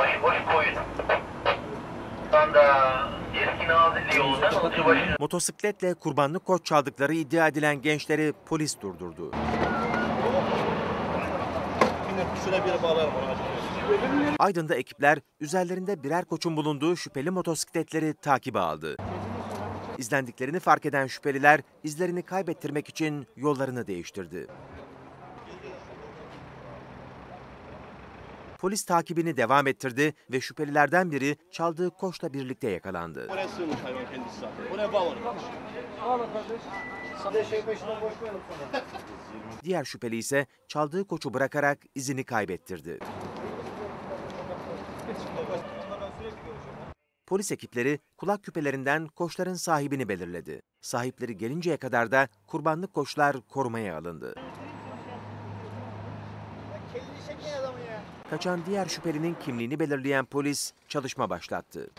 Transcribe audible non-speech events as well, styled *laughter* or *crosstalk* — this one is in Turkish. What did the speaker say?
Başıboş koyun. Şu anda eski Nazilli yolundan Otubaşı Motosikletle kurbanlık koç çaldıkları iddia edilen gençleri polis durdurdu. Aydın'da ekipler üzerlerinde birer koçun bulunduğu şüpheli motosikletleri takibe aldı. İzlendiklerini fark eden şüpheliler izlerini kaybettirmek için yollarını değiştirdi. Polis takibini devam ettirdi ve şüphelilerden biri çaldığı koçla birlikte yakalandı. Oraya sığınmış hayvan kendisi zaten. Oraya bağlanır. *laughs* Diğer şüpheli ise çaldığı koçu bırakarak izini kaybettirdi. Polis ekipleri kulak küpelerinden koçların sahibini belirledi. Sahipleri gelinceye kadar da kurbanlık koçlar korumaya alındı. Kaçan diğer şüphelinin kimliğini belirleyen polis çalışma başlattı.